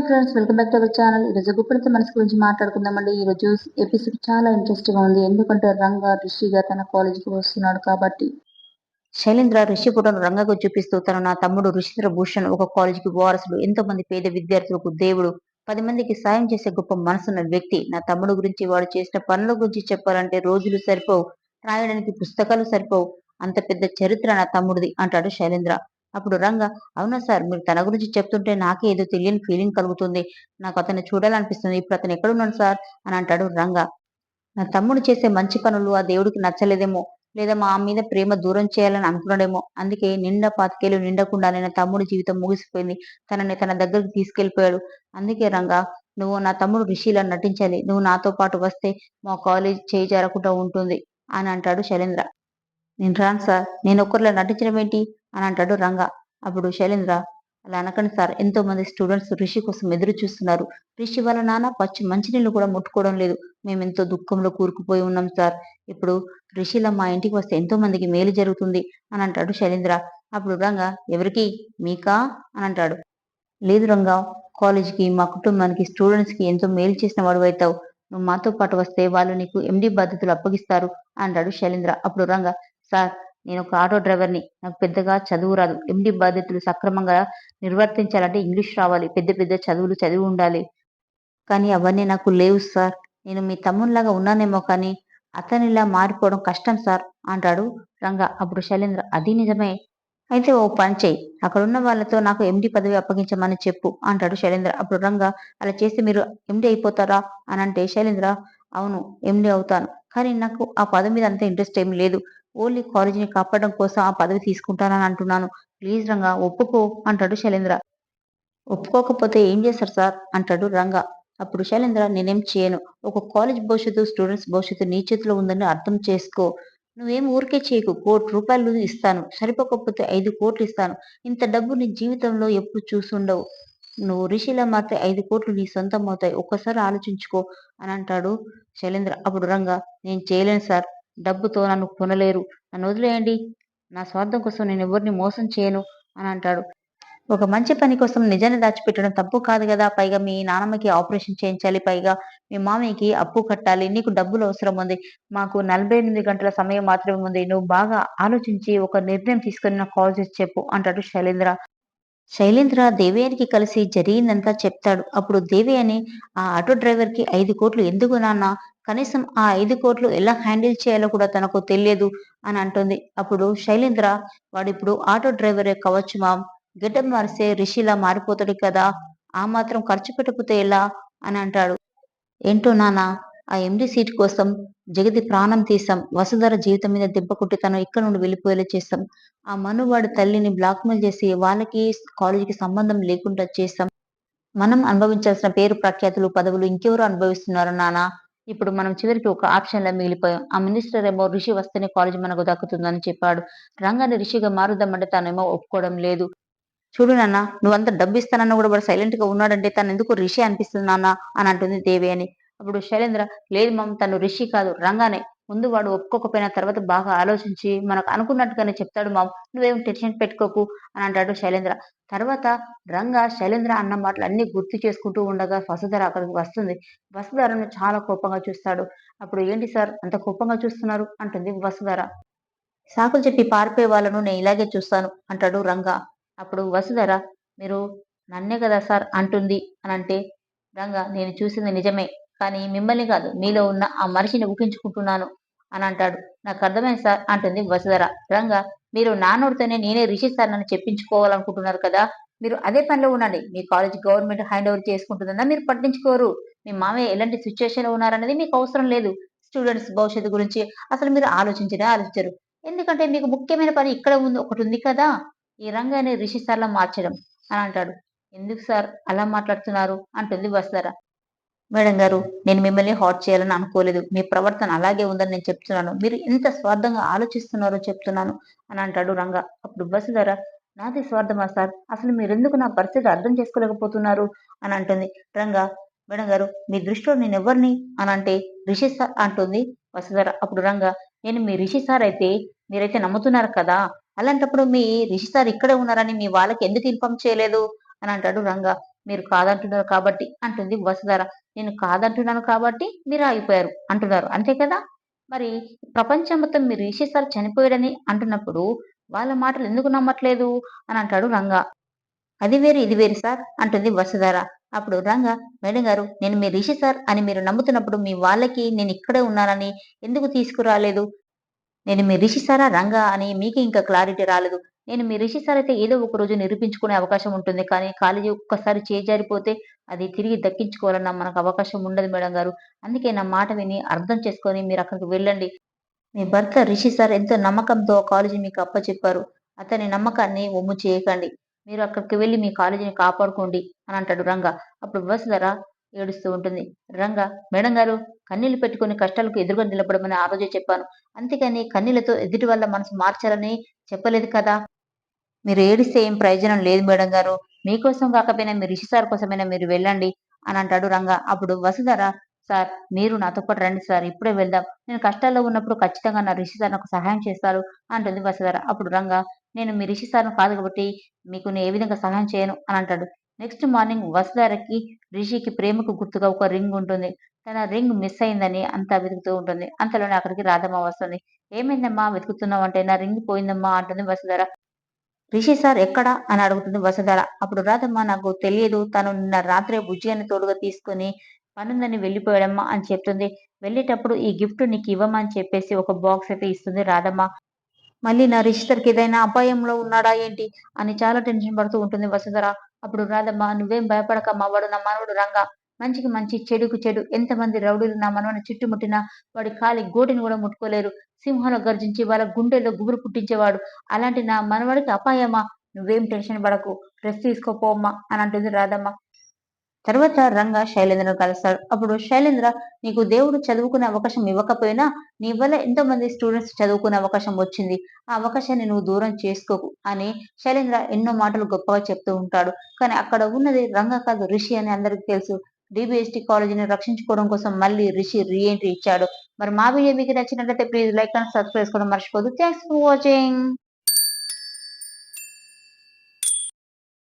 Hi friends welcome back to our channel ఈరోజు గుప్పడితో మనసు గురించి మాట్లాడుకుందామండి. ఈరోజు ఎపిసోడ్ చాలా ఇంట్రెస్ట్గా ఉంది. ఎందుకంటే రంగ ఋషిగా తన కాలేజీకి వస్తున్నాడు కాబట్టి. శైలేంద్ర ఋషి ఫోటోను రంగకు చూపిస్తూ తను నా తమ్ముడు ఋషిధర భూషణ్ ఒక కాలేజీకి వారసుడు. ఎంతో మంది పేద విద్యార్థులకు దేవుడు పది మందికి సాయం చేసే గొప్ప మనసున్న వ్యక్తి. నా తమ్ముడు గురించి వాడు చేసిన పనుల గురించి చెప్పాలంటే రోజులు సరిపోవు. రాయడానికి పుస్తకాలు సరిపోవు. అంత పెద్ద చరిత్ర నా తమ్ముడిది అంటాడు శైలేంద్ర. అప్పుడు రంగ అవునా సార్? మీరు తన గురించి చెప్తుంటే నాకే ఏదో తెలియని ఫీలింగ్ కలుగుతుంది. నాకు అతన్ని చూడాలనిపిస్తుంది. ఇప్పుడు అతను ఎక్కడున్నాడు సార్? అని అంటాడు రంగ. నా తమ్ముడు చేసే మంచి పనులు ఆ దేవుడికి నచ్చలేదేమో లేదా మా మీద ప్రేమ దూరం చేయాలని అనుకున్నాడేమో. అందుకే నిండా పాతికేలు నిండకుండానే నా తమ్ముడి జీవితం ముగిసిపోయింది. తనని తన దగ్గరికి తీసుకెళ్ళిపోయాడు అందుకే రంగా నువ్వు నా తమ్ముడు రిషిలా నటించాలి. నువ్వు నాతో పాటు వస్తే మా కాలేజ్ చేయి జారకుండా ఉంటుంది అని అంటాడు శైలేంద్ర. నేను రాను సార్. నేను ఒక్కరిలో నటించడం ఏంటి? అని అంటాడు రంగా. అప్పుడు శైలేంద్ర అలా అనకండి సార్ ఎంతో మంది స్టూడెంట్స్ రిషి కోసం ఎదురు చూస్తున్నారు. రిషి వాళ్ళ నాన్న పచ్చి మంచినీళ్ళు కూడా ముట్టుకోవడం లేదు. మేము ఎంతో దుఃఖంలో కూరుకుపోయి ఉన్నాం సార్. ఇప్పుడు రిషిలా మా ఇంటికి వస్తే ఎంతో మందికి మేలు జరుగుతుంది అని అంటాడు శైలేంద్ర. అప్పుడు రంగా ఎవరికి? మీకా? అని అంటాడు. లేదు రంగా కాలేజీకి మా కుటుంబానికి స్టూడెంట్స్కి ఎంతో మేలు చేసిన వాడు అవుతావు. నువ్వు మాతో పాటు వస్తే వాళ్ళు నీకు ఎండి బాధ్యతలు అప్పగిస్తారు అంటాడు శైలేంద్ర. అప్పుడు రంగా సార్ నేను ఒక ఆటో డ్రైవర్ని. నాకు పెద్దగా చదువు రాదు. ఎండి బాధ్యతలు సక్రమంగా నిర్వర్తించాలంటే ఇంగ్లీష్ రావాలి. పెద్ద పెద్ద చదువులు చదివి ఉండాలి. కానీ అవన్నీ నాకు లేవు సార్. నేను మీ తమ్మునిలాగా ఉన్నానేమో కానీ అతనిలా మారిపోవడం కష్టం సార్ అంటాడు రంగా. అప్పుడు శైలేంద్ర అది నిజమే. అయితే ఓ పని చేయి. అక్కడ ఉన్న వాళ్ళతో నాకు ఎండి పదవి అప్పగించమని చెప్పు అంటాడు శైలేంద్ర. అప్పుడు రంగా అలా చేస్తే మీరు ఎండి అయిపోతారా? అని అంటే శైలేంద్ర అవును ఎండి అవుతాను. కానీ నాకు ఆ పదవి మీద అంత ఇంట్రెస్ట్ ఏం లేదు. ఓన్లీ కాలేజీని కాపాడడం కోసం ఆ పదవి తీసుకుంటానని అంటున్నాను. ప్లీజ్ రంగా ఒప్పుకో అంటాడు శైలేంద్ర. ఒప్పుకోకపోతే ఏం చేస్తారు సార్? అంటాడు రంగా. అప్పుడు శైలేంద్ర నేనేం చేయను. ఒక కాలేజ్ భవిష్యత్తు స్టూడెంట్స్ భవిష్యత్తు నీ చేతిలో ఉందని అర్థం చేసుకో. నువ్వేం ఊరికే చేయకు. కోటి రూపాయలు ఇస్తాను. సరిపోకపోతే ఐదు కోట్లు ఇస్తాను. ఇంత డబ్బు నీ జీవితంలో ఎప్పుడు చూసుండవు. నువ్వు రిషిలా మాత్రం ఐదు కోట్లు నీ సొంతం అవుతాయి. ఒక్కసారి ఆలోచించుకో అని అంటాడు శైలేంద్ర. అప్పుడు రంగా నేను చేయలేను సార్. డబ్బుతో నన్ను కొనలేరు. నన్ను వదిలేయండి. నా స్వార్థం కోసం నేను ఎవరిని మోసం చేయను అని అంటాడు. ఒక మంచి పని కోసం నిజాన్ని దాచిపెట్టడం తప్పు కాదు కదా. పైగా మీ నాన్నమ్మకి ఆపరేషన్ చేయించాలి. పైగా మీ మామయ్యకి అప్పు కట్టాలి. నీకు డబ్బులు అవసరం ఉంది. మాకు నలభై ఎనిమిది గంటల సమయం మాత్రమే ఉంది. నువ్వు బాగా ఆలోచించి ఒక నిర్ణయం తీసుకుని నాకు కాల్ చేసి చెప్పు అంటాడు శైలేంద్ర. శైలేంద్ర దేవయానికి కలిసి జరిగిందంతా చెప్తాడు. అప్పుడు దేవయాని ఆ ఆటో డ్రైవర్కి ఐదు కోట్లు ఎందుకు నాన్న? కనీసం ఆ ఐదు కోట్లు ఎలా హ్యాండిల్ చేయాలో కూడా తనకు తెలియదు అని అంటుంది. అప్పుడు శైలేంద్ర వాడిప్పుడు ఆటో డ్రైవరే కావచ్చు మామ్ గడ్డం మారిస్తే రిషిలా మారిపోతాడు కదా ఆ మాత్రం ఖర్చు పెట్టకపోతే ఎలా? అని అంటాడు. ఏంటో నానా ఆ ఎండి సీట్ కోసం జగతి ప్రాణం తీసాం వసుధర జీవితం మీద దెబ్బకొట్టి తను ఇక్కడ నుండి వెళ్ళిపోయేలా చేస్తాం ఆ మనువాడి తల్లిని బ్లాక్మెయిల్ చేసి వాళ్ళకి కాలేజీకి సంబంధం లేకుండా చేస్తాం మనం అనుభవించాల్సిన పేరు ప్రఖ్యాతులు పదవులు ఇంకెవరు అనుభవిస్తున్నారు నానా ఇప్పుడు మనం చివరికి ఒక ఆప్షన్లో మిగిలిపోయాం. ఆ మినిస్టర్ ఏమో రిషి వస్తేనే కాలేజ్ మనకు దక్కుతుందని చెప్పాడు. రంగాన్ని రిషిగా మారుద్దామంటే తానేమో ఒప్పుకోవడం లేదు. చూడు నాన్న నువ్వంత డబ్బు ఇస్తానన్న కూడా వాడు సైలెంట్గా ఉన్నాడంటే తను ఎందుకు రిషి అనిపిస్తుంది నాన్న అని అంటుంది దేవి అని. అప్పుడు శైలేంద్ర లేదు మమ్ తను రిషి కాదు రంగానే ముందు వాడు ఒప్పుకోకపోయిన తర్వాత బాగా ఆలోచించి మనకు అనుకున్నట్టుగానే చెప్తాడు మామ్ నువ్వేం టెన్షన్ పెట్టుకోకు అని అంటాడు శైలేంద్ర. తర్వాత రంగా శైలేంద్ర అన్న మాటలు అన్ని గుర్తు చేసుకుంటూ ఉండగా వసుధర అక్కడికి వస్తుంది. వసుధరను చాలా కోపంగా చూస్తాడు. అప్పుడు ఏంటి సార్? అంత కోపంగా చూస్తున్నారు? అంటుంది వసుధర. సాకులు చెప్పి పారిపోయే వాళ్ళను నేను ఇలాగే చూస్తాను అంటాడు రంగా. అప్పుడు వసుధర మీరు నన్నే కదా సార్? అంటుంది. అని అంటే రంగా నేను చూసింది నిజమే కానీ మిమ్మల్ని కాదు మీలో ఉన్న ఆ మనిషిని ఊహించుకుంటున్నాను. అని అంటాడు. నాకు అర్థమైంది సార్ అంటుంది వసుధర. రంగా మీరు నాన్నోడితోనే నేనే రిషి సార్ నన్ను చెప్పించుకోవాలనుకుంటున్నారు కదా? మీరు అదే పనిలో ఉండండి. మీ కాలేజ్ గవర్నమెంట్ హ్యాండ్ ఓవర్ చేసుకుంటుందన్నా మీరు పట్టించుకోరు. మీ మామయ్య ఎలాంటి సిచ్యువేషన్లో ఉన్నారనేది మీకు అవసరం లేదు. స్టూడెంట్స్ భవిష్యత్తు గురించి అసలు మీరు ఆలోచించనే ఆలోచించరు. ఎందుకంటే మీకు ముఖ్యమైన పని ఇక్కడ ఉంది ఒకటి ఉంది కదా? ఈ రంగాన్ని రిషి సార్లా మార్చడం అని అంటాడు. ఎందుకు సార్ అలా మాట్లాడుతున్నారు? అంటుంది వసుధర. మేడం గారు నేను మిమ్మల్ని హాట్ చేయాలని అనుకోలేదు. మీ ప్రవర్తన అలాగే ఉందని నేను చెప్తున్నాను. మీరు ఎంత స్వార్థంగా ఆలోచిస్తున్నారో చెప్తున్నాను అని అంటాడు రంగా. అప్పుడు వసుధర నాది స్వార్థమా సార్? అసలు మీరెందుకు నా పరిస్థితి అర్థం చేసుకోలేకపోతున్నారు అని అంటుంది. రంగా మేడం గారు మీ దృష్టిలో నేను ఎవరిని అని అంటే రిషి సార్ అంటుంది వసుధర. అప్పుడు రంగా నేను మీ రిషి సార్ అయితే మీరైతే నమ్ముతున్నారు కదా? అలాంటప్పుడు మీ రిషి సార్ ఇక్కడే ఉన్నారని మీ వాళ్ళకి ఎందుకు ఇన్ఫామ్ చేయలేదు? అని అంటాడు రంగా. మీరు కాదంటున్నారు కాబట్టి అంటుంది వసుధర. నేను కాదంటున్నాను కాబట్టి మీరు ఆగిపోయారు అంటున్నారు. అంతే కదా? మరి ప్రపంచం మొత్తం మీరు రిషి సార్ చనిపోయాడని అంటున్నప్పుడు వాళ్ళ మాటలు ఎందుకు నమ్మట్లేదు? అని అంటాడు రంగా. అది వేరు ఇది వేరు సార్ అంటుంది వసుధర. అప్పుడు రంగా మేడం గారు నేను మీ రిషి సార్ అని మీరు నమ్ముతున్నప్పుడు మీ వాళ్ళకి నేను ఇక్కడే ఉన్నానని ఎందుకు తీసుకురాలేదు? నేను మీ రిషి సారా రంగా అని మీకు ఇంకా క్లారిటీ రాలేదు. నేను మీ రిషి సార్ అయితే ఏదో ఒక రోజు నిరూపించుకునే అవకాశం ఉంటుంది. కానీ కాలేజీ ఒక్కసారి చేజారిపోతే అది తిరిగి దక్కించుకోవాలన్న మనకు అవకాశం ఉండదు మేడం గారు. అందుకే నా మాట విని అర్థం చేసుకొని మీరు అక్కడికి వెళ్ళండి. మీ భర్త రిషి సార్ ఎంతో నమ్మకంతో కాలేజీ మీకు అప్పచెప్పారు. అతని నమ్మకాన్ని ఒమ్ము చేయకండి. మీరు అక్కడికి వెళ్ళి మీ కాలేజీని కాపాడుకోండి అని అంటాడు రంగా. అప్పుడు వసుధర ఏడుస్తూ ఉంటుంది. రంగా మేడం గారు కన్నీళ్ళు పెట్టుకుని కష్టాలకు ఎదురుగా నిలబడమని ఆ రోజే చెప్పాను. అంతేకాని కన్నీళ్ళతో ఎదుటి వల్ల మనసు మార్చాలని చెప్పలేదు కదా. మీరు ఏడిస్తే ఏం ప్రయోజనం లేదు మేడం గారు. మీకోసం కాకపోయినా మీ రిషి సార్ కోసమైనా మీరు వెళ్ళండి అని అంటాడు రంగా. అప్పుడు వసుధర సార్ మీరు నాతో పాటు రండి సార్ ఇప్పుడే వెళ్దాం. నేను కష్టాల్లో ఉన్నప్పుడు ఖచ్చితంగా నా రిషి సార్ నాకు సహాయం చేస్తారు అంటుంది వసుధర. అప్పుడు రంగా నేను మీ రిషి సార్ను కాదు కాబట్టి మీకు నేను ఏ విధంగా సహాయం చేయను అని అంటాడు. నెక్స్ట్ మార్నింగ్ వసుధరకి రిషికి ప్రేమకు గుర్తుగా ఒక రింగ్ ఉంటుంది. తన రింగ్ మిస్ అయిందని అంతా వెతుకుతూ ఉంటుంది. అంతలోనే అక్కడికి రాధమ్మ వస్తుంది. ఏమైందమ్మా? వెతుకుతున్నావు అంటే నా రింగ్ పోయిందమ్మా అంటుంది వసుధర. రిషి సార్ ఎక్కడా? అని అడుగుతుంది వసుధర. అప్పుడు రాధమ్మ నాకు తెలియదు. తను నిన్న రాత్రే బుజ్జి తోడుగా తీసుకుని పనుందని వెళ్ళిపోయాడమ్మా అని చెప్తుంది. వెళ్ళేటప్పుడు ఈ గిఫ్ట్ నీకు ఇవ్వమని చెప్పేసి ఒక బాక్స్ అయితే ఇస్తుంది రాధమ్మ. మళ్ళీ నా రిషితర్కి ఏదైనా అపాయంలో ఉన్నాడా ఏంటి? అని చాలా టెన్షన్ పడుతూ ఉంటుంది వసుధర. అప్పుడు రాధమ్మ నువ్వేం భయపడకమ్మా వాడు నా మనవడు రంగా. మంచికి మంచి చెడుకు చెడు. ఎంతమంది రౌడీలు నా మనవని చుట్టుముట్టినా వాడి కాలి గోటిని కూడా ముట్టుకోలేరు. సింహంలో గర్జించి వాళ్ళ గుండెల్లో గుబురు పుట్టించేవాడు. అలాంటి నా మనవడికి అపాయమా? నువ్వేం టెన్షన్ పడకు. రెస్ట్ తీసుకోపోమ్మా అని అంటుంది రాధమ్మ. తర్వాత రంగా శైలేంద్రను కలుస్తాడు. అప్పుడు శైలేంద్ర నీకు దేవుడు చదువుకునే అవకాశం ఇవ్వకపోయినా నీ వల్ల ఎంతో మంది స్టూడెంట్స్ చదువుకునే అవకాశం వచ్చింది. ఆ అవకాశాన్ని నువ్వు దూరం చేసుకోకు అని శైలేంద్ర ఎన్నో మాటలు గొప్పగా చెప్తూ ఉంటాడు. కానీ అక్కడ ఉన్నది రంగ కాదు రిషి అని అందరికి తెలుసు. డిబిఎస్టి కాలేజీని రక్షించుకోవడం కోసం మళ్ళీ రిషి రీఎంట్రీ ఇచ్చాడు. మరి మా వీడియో మీకు నచ్చినట్లయితే ప్లీజ్ లైక్ అండ్ సబ్స్క్రైబ్ చేసుకోవడం మర్చిపోదు థ్యాంక్స్ ఫర్ వాచింగ్